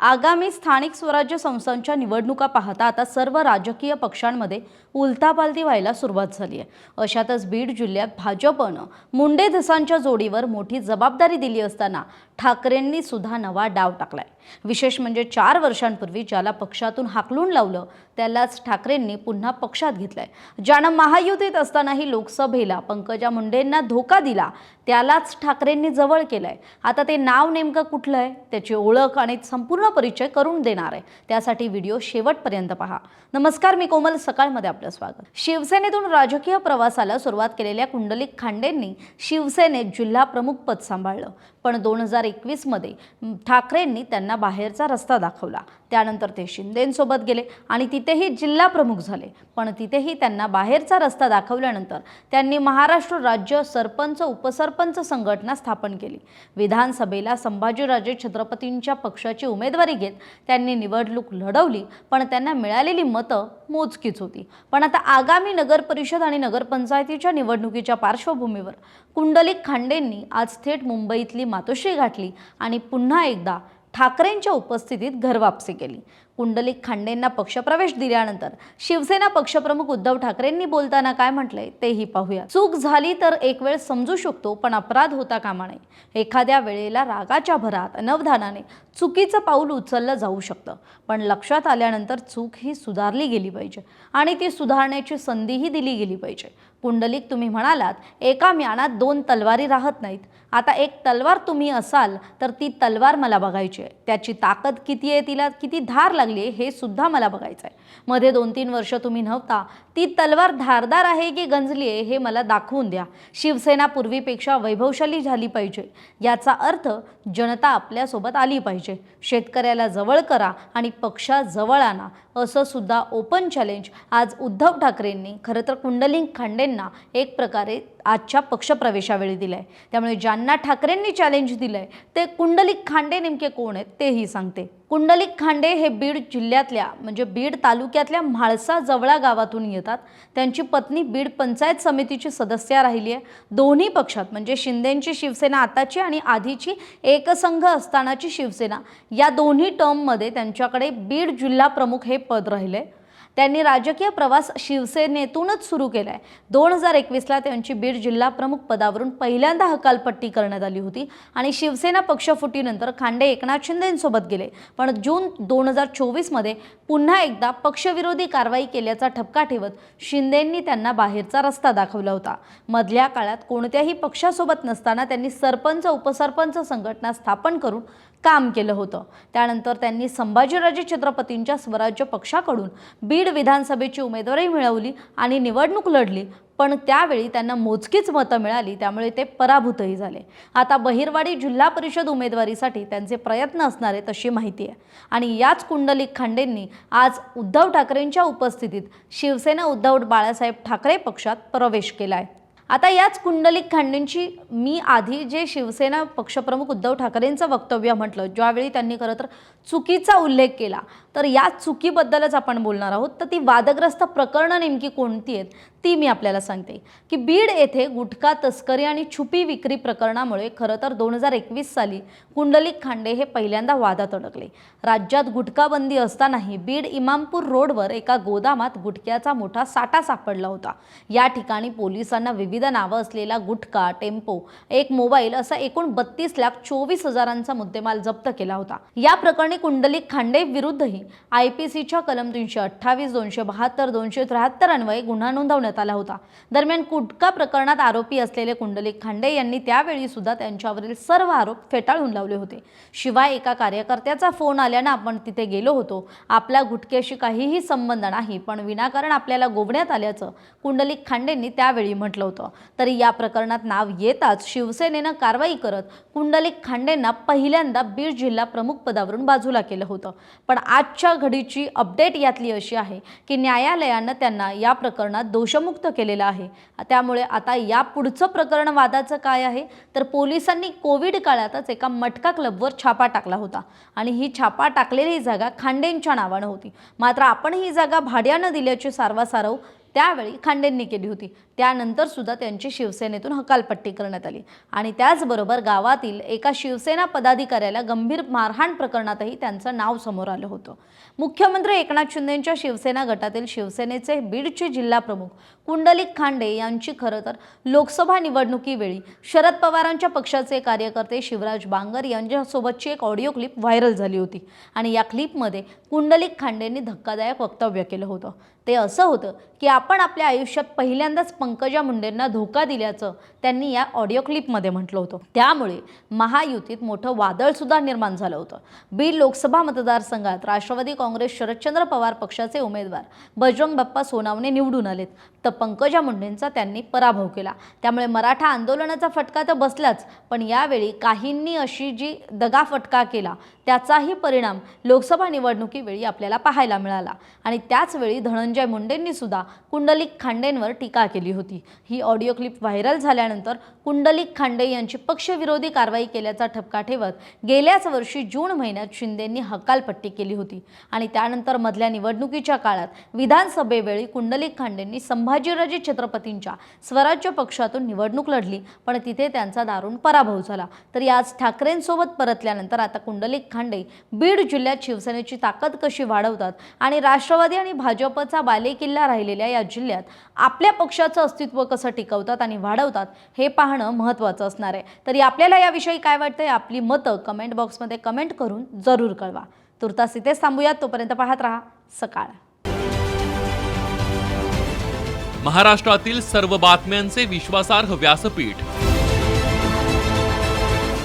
आगामी स्थानिक स्वराज्य संस्थांच्या निवडणुका पाहता आता सर्व राजकीय पक्षांमध्ये उलथापालथी व्हायला सुरुवात झाली आहे. अशातच बीड जिल्ह्यात भाजपनं मुंडे धसांच्या जोडीवर मोठी जबाबदारी दिली असताना ठाकरेंनी सुद्धा नवा डाव टाकलाय. विशेष म्हणजे चार वर्षांपूर्वी ज्याला पक्षातून हाकलून लावलं त्यालाच ठाकरेंनी पुन्हा पक्षात घेतलंय. ज्यानं महायुतीत असतानाही लोकसभेला पंकजा मुंडेंना धोका दिला त्यालाच ठाकरेंनी जवळ केलंय. आता ते नाव नेमकं कुठलं आहे त्याची ओळख आणि संपूर्ण परिचय करून देणार आहे. त्यासाठी व्हिडिओ शेवटपर्यंत पहा. नमस्कार मी कोमल. सकाळमध्ये आपलं स्वागत. शिवसेनेतून राजकीय प्रवासाला सुरुवात केलेल्या कुंडलिक खांडेंनी शिवसेनेत जिल्हा प्रमुख पद सांभाळलं. पण दोन हजार एकवीसमध्ये ठाकरेंनी त्यांना बाहेरचा रस्ता दाखवला. त्यानंतर ते शिंदेंसोबत गेले आणि तिथेही जिल्हा प्रमुख झाले. पण तिथेही त्यांना बाहेरचा रस्ता दाखवल्यानंतर त्यांनी महाराष्ट्र राज्य सरपंच उपसरपंच संघटना स्थापन केली. विधानसभेला संभाजीराजे छत्रपतींच्या पक्षाची उमेदवारी घेत त्यांनी निवडणूक लढवली पण त्यांना मिळालेली मतं मोजकीच होती. पण आता आगामी नगर परिषद आणि नगरपंचायतीच्या निवडणुकीच्या पार्श्वभूमीवर कुंडलिक खांडेंनी आज थेट मुंबईतली मातोश्री गाठली आणि पुन्हा एकदा ठाकरेंच्या उपस्थितीत घरवापसी केली. कुंडलिक खांडेंना पक्षप्रवेश दिल्यानंतर शिवसेना पक्षप्रमुख उद्धव ठाकरेंनी बोलताना काय म्हटलंय तेही पाहूया. चूक झाली तर एक वेळ समजू शकतो पण अपराध होता कामा नये. एखाद्या वेळेला रागाच्या भरात अनवधानाने चुकीचं पाऊल उचललं जाऊ शकतं पण लक्षात आल्यानंतर चूक ही सुधारली गेली पाहिजे आणि ती सुधारण्याची संधीही दिली गेली पाहिजे. पुंडलिक तुम्ही म्हणालात एका म्यानात दोन तलवारी राहत नाहीत. आता एक तलवार तुम्ही असाल तर ती तलवार मला बघायची आहे. त्याची ताकद किती आहे तिला किती धार लागली आहे हे सुद्धा मला बघायचं आहे. मध्ये दोन तीन वर्ष तुम्ही नव्हता. ती तलवार धारदार आहे की गंजली आहे हे मला दाखवून द्या. शिवसेना पूर्वीपेक्षा वैभवशाली झाली पाहिजे. याचा अर्थ जनता आपल्यासोबत आली पाहिजे. शेतकऱ्याला जवळ करा आणि पक्षाजवळ आणा. असं सुद्धा ओपन चॅलेंज आज उद्धव ठाकरेंनी. खरं तर कुंडलिंग खांडेंना एक प्रकारे आजच्या पक्षप्रवेशावेळी दिलं आहे त्यामुळे ज्यांना ठाकरेंनी चॅलेंज दिलं आहे ते कुंडलिक खांडे नेमके कोण आहेत तेही सांगते. कुंडलिक खांडे हे बीड जिल्ह्यातल्या म्हणजे बीड तालुक्यातल्या म्हाळसा जवळा गावातून येतात. त्यांची पत्नी बीड पंचायत समितीची सदस्य राहिली आहे. दोन्ही पक्षात म्हणजे शिंदेंची शिवसेना आताची आणि आधीची एकसंघ असतानाची शिवसेना या दोन्ही टर्ममध्ये त्यांच्याकडे बीड जिल्हा प्रमुख हे पद राहिले. त्यांनी राजकीय प्रवास शिवसेनेतूनच सुरू केला आहे दोन हजार एकवीसला त्यांची बीड जिल्हा प्रमुख पदावरून पहिल्यांदा हकालपट्टी करण्यात आली होती आणि शिवसेना पक्षफुटीनंतर खांडे एकनाथ शिंदेंसोबत गेले. पण जून दोन हजार चोवीसमध्ये पुन्हा एकदा पक्षविरोधी कारवाई केल्याचा ठपका ठेवत शिंदेंनी त्यांना बाहेरचा रस्ता दाखवला होता. मधल्या काळात कोणत्याही पक्षासोबत नसताना त्यांनी सरपंच उपसरपंच संघटना स्थापन करून काम केलं होतं. त्यानंतर त्यांनी संभाजीराजे छत्रपतींच्या स्वराज्य पक्षाकडून बीड विधानसभेची उमेदवारी मिळवली आणि निवडणूक लढली. पण त्यावेळी त्यांना मोजकीच मतं मिळाली त्यामुळे ते पराभूतही झाले. आता बहिरवाडी जिल्हा परिषद उमेदवारीसाठी त्यांचे प्रयत्न असणार आहेत अशी माहिती आहे. आणि याच कुंडलिक खांडेंनी आज उद्धव ठाकरेंच्या उपस्थितीत शिवसेना उद्धव बाळासाहेब ठाकरे पक्षात प्रवेश केला आहे आता याच कुंडलिक खांडेंची मी आधी जे शिवसेना पक्षप्रमुख उद्धव ठाकरेंचं वक्तव्य म्हटलं ज्यावेळी त्यांनी खरं तर चुकीचा उल्लेख केला तर या चुकीबद्दलच आपण बोलणार आहोत. तर ती वादग्रस्त प्रकरणं नेमकी कोणती आहेत? ती मी आपल्याला सांगते. की बीड येथे गुटखा तस्करी आणि छुपी विक्री प्रकरणामुळे खरं तर दोन हजार एकवीस साली कुंडलिक खांडे हे पहिल्यांदा वादात अडकले. राज्यात गुटखाबंदी असतानाही बीड इमामपूर रोडवर एका गोदामात गुटख्याचा मोठा साठा सापडला होता. या ठिकाणी पोलिसांना विविध नावं असलेला गुटखा टेम्पो एक मोबाईल असा एकूण बत्तीस लाख चोवीस हजारांचा मुद्देमाल जप्त केला होता. या प्रकरणी कुंडलिक खांडे विरुद्धही आय पी सीच्या कलम तीनशे अठ्ठावीस दोनशे बहात्तर दोनशे त्र्याहत्तर अन्वये गुन्हा नोंदवण्यात आला होता. दरम्यान कुटका प्रकरणात आरोपी असलेले कुंडलिक खांडे यांनी त्यावेळी सुद्धा त्यांच्यावरील सर्व आरोप फेटाळून लावले होते. शिवाय एका कार्यकर्त्याचा फोन आल्यानं आपण तिथे गेलो होतो. आपल्या गुटख्याशी काहीही संबंध नाही पण विनाकारण आपल्याला गोवण्यात आल्याचं कुंडलिक खांडेंनी त्यावेळी म्हटलं होतं. तरी या प्रकरणात नाव येताच शिवसेनेनं कारवाई करत कुंडलिक खांडेंना पहिल्यांदा बीड जिल्हा प्रमुख पदावरून बाजूला केलं होतं. पण आजच्या घडीची अपडेट यातली अशी आहे की न्यायालयानं त्यांना या प्रकरणात दोष दोषमुक्त केलेलं आहे. त्यामुळे आता या पुढचं प्रकरण वादाचं काय आहे? तर पोलिसांनी कोविड काळातच एका मटका क्लबवर छापा टाकला होता. आणि ही छापा टाकलेली जागा खांडेंच्या नावानं होती. मात्र आपण ही जागा भाड्यानं दिल्याची सारवासारव त्यावेळी खांडेंनी केली होती. त्यानंतर सुद्धा त्यांची शिवसेनेतून हकालपट्टी करण्यात आली. आणि त्याचबरोबर गावातील एका शिवसेना पदाधिकाऱ्याला गंभीर मारहाण प्रकरणातही त्यांचं नाव समोर आलं होतं. मुख्यमंत्री एकनाथ शिंदेंच्या शिवसेना गटातील शिवसेनेचे बीडचे जिल्हाप्रमुख कुंडलिक खांडे यांची खरं तर लोकसभा निवडणुकीवेळी शरद पवारांच्या पक्षाचे कार्यकर्ते शिवराज बांगर यांच्यासोबतची एक ऑडिओ क्लिप व्हायरल झाली होती. आणि या क्लिपमध्ये कुंडलिक खांडेंनी धक्कादायक वक्तव्य केलं होतं. ते असं होतं की आपण आपल्या आयुष्यात पहिल्यांदाच पंकजा मुंडेंना धोका दिल्याचं त्यांनी या ऑडिओ क्लिपमध्ये म्हटलं होतं. त्यामुळे महायुतीत मोठं वादळसुद्धा निर्माण झालं होतं. बीड लोकसभा मतदारसंघात राष्ट्रवादी काँग्रेस शरदचंद्र पवार पक्षाचे उमेदवार बजरंग बाप्पा सोनावणे निवडून आलेत. तर पंकजा मुंडेंचा त्यांनी पराभव केला. त्यामुळे मराठा आंदोलनाचा फटका तर बसलाच पण यावेळी काहींनी अशी जी दगा फटका केला त्याचाही परिणाम लोकसभा निवडणुकीवेळी आपल्याला पाहायला मिळाला. आणि त्याचवेळी धनंजय मुंडेंनी सुद्धा कुंडलिक खांडेंवर टीका केली होती. ही ऑडिओ क्लिप व्हायरल झाल्यानंतर कुंडलिक खांडे यांची पक्षविरोधी कारवाई केल्याचा ठपका ठेवत गेल्याच वर्षी जून महिन्यात शिंदेंनी हकालपट्टी केली होती. आणि त्यानंतर मधल्या निवडणुकीच्या काळात विधानसभेवेळी कुंडलिक खांडेंनी संभाजीराजे छत्रपतींच्या स्वराज्य पक्षातून निवडणूक लढली. पण तिथे त्यांचा दारुण पराभव झाला. तर याच ठाकरेंसोबत परतल्यानंतर आता कुंडलिक खांडे बीड जिल्ह्यात शिवसेनेची ताकद कशी वाढवतात आणि राष्ट्रवादी आणि भाजपचा बालेकिल्ला राहिलेल्या या जिल्ह्यात आपल्या पक्षाचं अस्तित्व कसं टिकवतात आणि वाढवतात हे पाहणं महत्त्वाचं असणार आहे. तरी आपल्याला याविषयी काय वाटतंय? आपली मतं कमेंट बॉक्समध्ये कमेंट करून जरूर कळवा. तुर्तास इथेच थांबूयात. तोपर्यंत पाहत राहा सकाळ. महाराष्ट्रातील सर्व बातम्यांचे विश्वासार्ह व्यासपीठ